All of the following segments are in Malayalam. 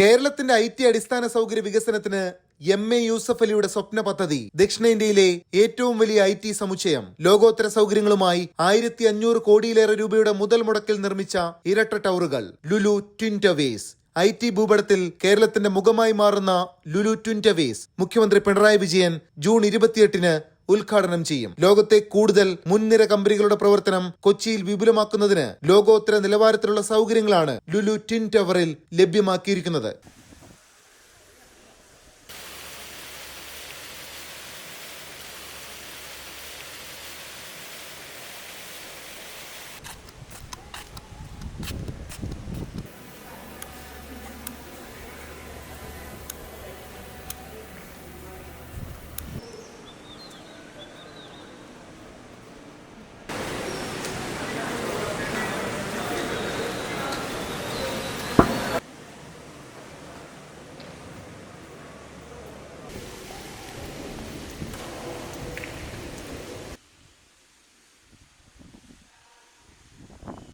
കേരളത്തിന്റെ ഐ ടി അടിസ്ഥാന സൗകര്യ വികസനത്തിന് എം എ യൂസഫ് അലിയുടെ സ്വപ്ന പദ്ധതി ദക്ഷിണേന്ത്യയിലെ ഏറ്റവും വലിയ ഐ ടി സമുച്ചയം. ലോകോത്തര സൗകര്യങ്ങളുമായി ആയിരത്തി അഞ്ഞൂറ് കോടിയിലേറെ രൂപയുടെ മുതൽ മുടക്കിൽ നിർമ്മിച്ച ഇരട്ട ടവറുകൾ. Lulu twin towers I T ഭൂപടത്തിൽ കേരളത്തിന്റെ മുഖമായി മാറുന്ന ലുലു ട്വിൻ ടവേസ് മുഖ്യമന്ത്രി പിണറായി വിജയൻ ജൂൺ ഇരുപത്തിയെട്ടിന് ഉദ്ഘാടനം ചെയ്യും. ലോകത്തെ കൂടുതൽ മുൻനിര കമ്പനികളുടെ പ്രവർത്തനം കൊച്ചിയിൽ വിപുലമാക്കുന്നതിന് ലോകോത്തര നിലവാരത്തിലുള്ള സൗകര്യങ്ങളാണ് ലുലു ടിൻ ടവറിൽ ലഭ്യമാക്കിയിരിക്കുന്നത്.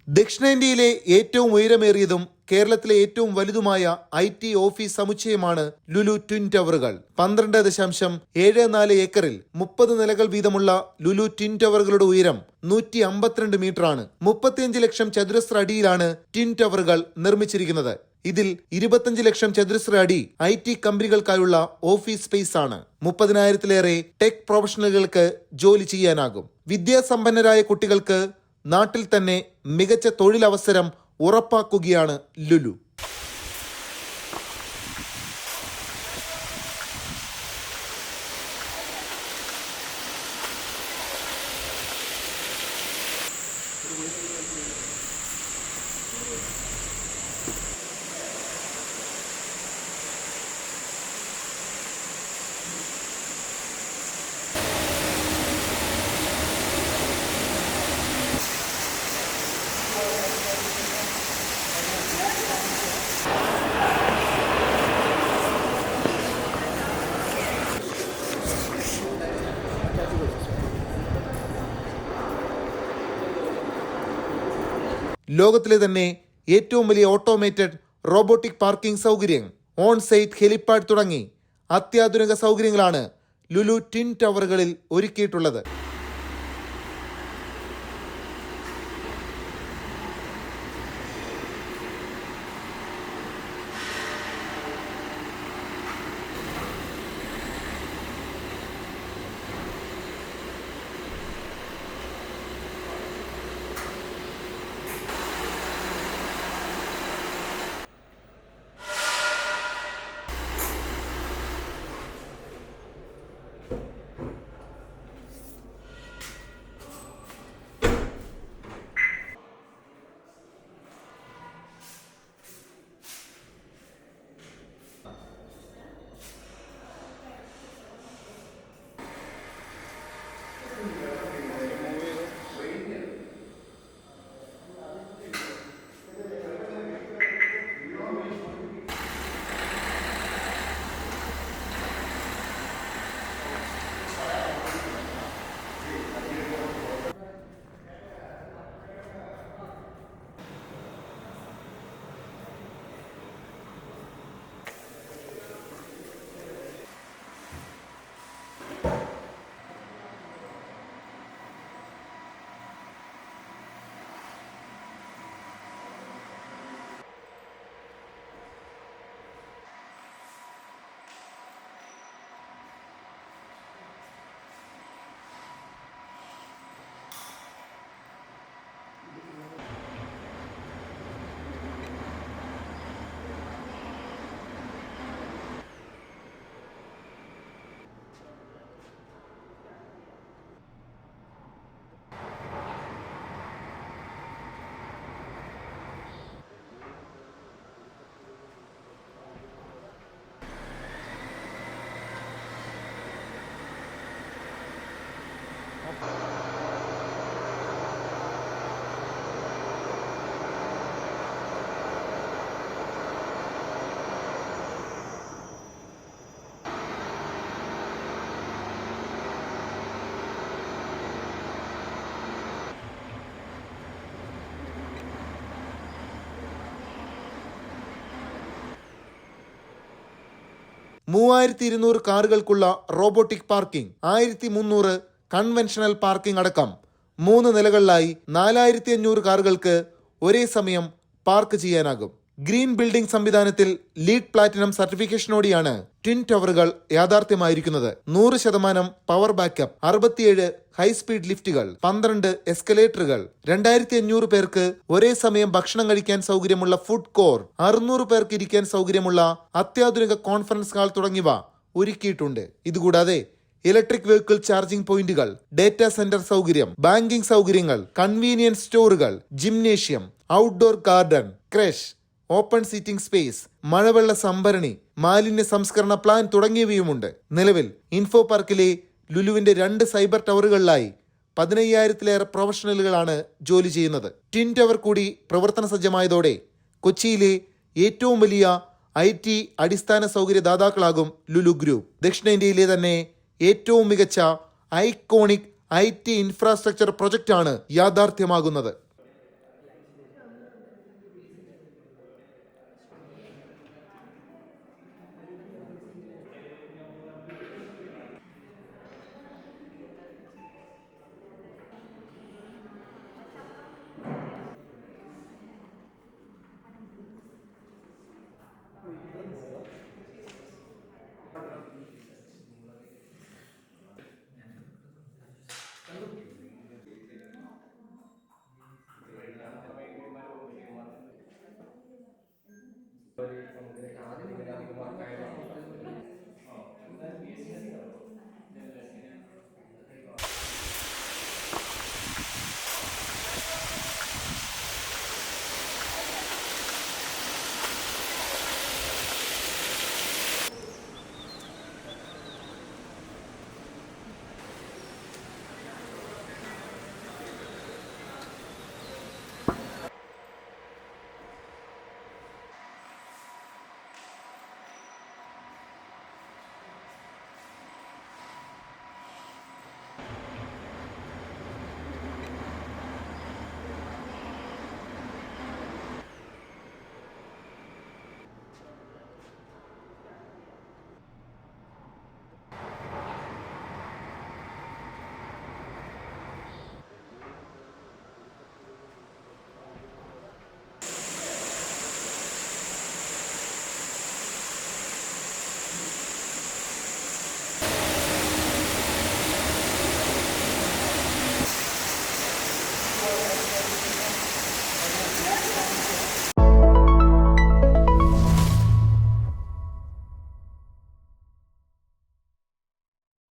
ദക്ഷിണേന്ത്യയിലെ ഏറ്റവും ഉയരമേറിയതും കേരളത്തിലെ ഏറ്റവും വലുതുമായ ഐ ടി ഓഫീസ് സമുച്ചയമാണ് ലുലു ട്വിൻ ടവറുകൾ. പന്ത്രണ്ട് ദശാംശം ഏഴ് നാല് ഏക്കറിൽ മുപ്പത് നിലകൾ വീതമുള്ള ലുലു ട്വിൻ ടവറുകളുടെ ഉയരം നൂറ്റി അമ്പത്തിരണ്ട് മീറ്ററാണ്. മുപ്പത്തിയഞ്ച് ലക്ഷം ചതുരശ്ര അടിയിലാണ് ട്വിൻ ടവറുകൾ നിർമ്മിച്ചിരിക്കുന്നത്. ഇതിൽ ഇരുപത്തഞ്ച് ലക്ഷം ചതുരശ്ര അടി ഐ ടി കമ്പനികൾക്കായുള്ള ഓഫീസ് സ്പേസ് ആണ് മുപ്പതിനായിരത്തിലേറെ ടെക് പ്രൊഫഷണലുകൾക്ക് ജോലി ചെയ്യാനാകും. വിദ്യാസമ്പന്നരായ കുട്ടികൾക്ക് നാട്ടിൽ തന്നെ മികച്ച തൊഴിലവസരം ഉറപ്പാക്കുകയാണ് ലുലു. ലോകത്തിലെ തന്നെ ഏറ്റവും വലിയ ഓട്ടോമേറ്റഡ് റോബോട്ടിക് പാർക്കിംഗ് സൗകര്യം ഓൺ സൈറ്റ് ഹെലിപ്പാഡ് തുടങ്ങി അത്യാധുനിക സൗകര്യങ്ങളാണ് ലുലു ട്വിൻ ടവറുകളിൽ ഒരുക്കിയിട്ടുള്ളത്. മൂവായിരത്തി ഇരുന്നൂറ് കാറുകൾക്കുള്ള റോബോട്ടിക് പാർക്കിംഗ് ആയിരത്തി മുന്നൂറ് കൺവെൻഷണൽ പാർക്കിംഗ് അടക്കം മൂന്ന് നിലകളിലായി നാലായിരത്തി അഞ്ഞൂറ് കാറുകൾക്ക് ഒരേ സമയം പാർക്ക് ചെയ്യാനാകും. ഗ്രീൻ ബിൽഡിംഗ് സംവിധാനത്തിൽ ലീഡ് പ്ലാറ്റിനം സർട്ടിഫിക്കേഷനോടെയാണ് ട്വിൻ ടവറുകൾ യാഥാർത്ഥ്യമായിരിക്കുന്നത്. നൂറ് ശതമാനം പവർ ബാക്കപ്പ് അറുപത്തിയേഴ് ഹൈസ്പീഡ് ലിഫ്റ്റുകൾ പന്ത്രണ്ട് എസ്കലേറ്ററുകൾ രണ്ടായിരത്തി അഞ്ഞൂറ് പേർക്ക് ഒരേ സമയം ഭക്ഷണം കഴിക്കാൻ സൗകര്യമുള്ള ഫുഡ് കോർ അറുന്നൂറ് പേർക്ക് ഇരിക്കാൻ സൗകര്യമുള്ള അത്യാധുനിക കോൺഫറൻസ് ഹാൾ തുടങ്ങിയവ ഒരുക്കിയിട്ടുണ്ട്. ഇതുകൂടാതെ ഇലക്ട്രിക് വെഹിക്കിൾ ചാർജിംഗ് പോയിന്റുകൾ ഡേറ്റാ സെന്റർ സൗകര്യം ബാങ്കിംഗ് സൗകര്യങ്ങൾ കൺവീനിയൻസ് സ്റ്റോറുകൾ gymnasium outdoor garden creche open seating space മഴവെള്ള സംഭരണി മാലിന്യ സംസ്കരണ പ്ലാൻ തുടങ്ങിയവയുമുണ്ട്. നിലവിൽ ഇൻഫോ പാർക്കിലെ ലുലുവിന്റെ രണ്ട് സൈബർ ടവറുകളിലായി പതിനയ്യായിരത്തിലേറെ പ്രൊഫഷണലുകളാണ് ജോലി ചെയ്യുന്നത്. ടിൻ ടവർ കൂടി പ്രവർത്തന സജ്ജമായതോടെ കൊച്ചിയിലെ ഏറ്റവും വലിയ ഐ ടി അടിസ്ഥാന സൗകര്യ ദാതാക്കളാകും ലുലു ഗ്രൂപ്പ്. ദക്ഷിണേന്ത്യയിലെ തന്നെ ഏറ്റവും മികച്ച ഐക്കോണിക് ഐ ടി ഇൻഫ്രാസ്ട്രക്ചർ പ്രൊജക്റ്റാണ് യാഥാർത്ഥ്യമാകുന്നത്.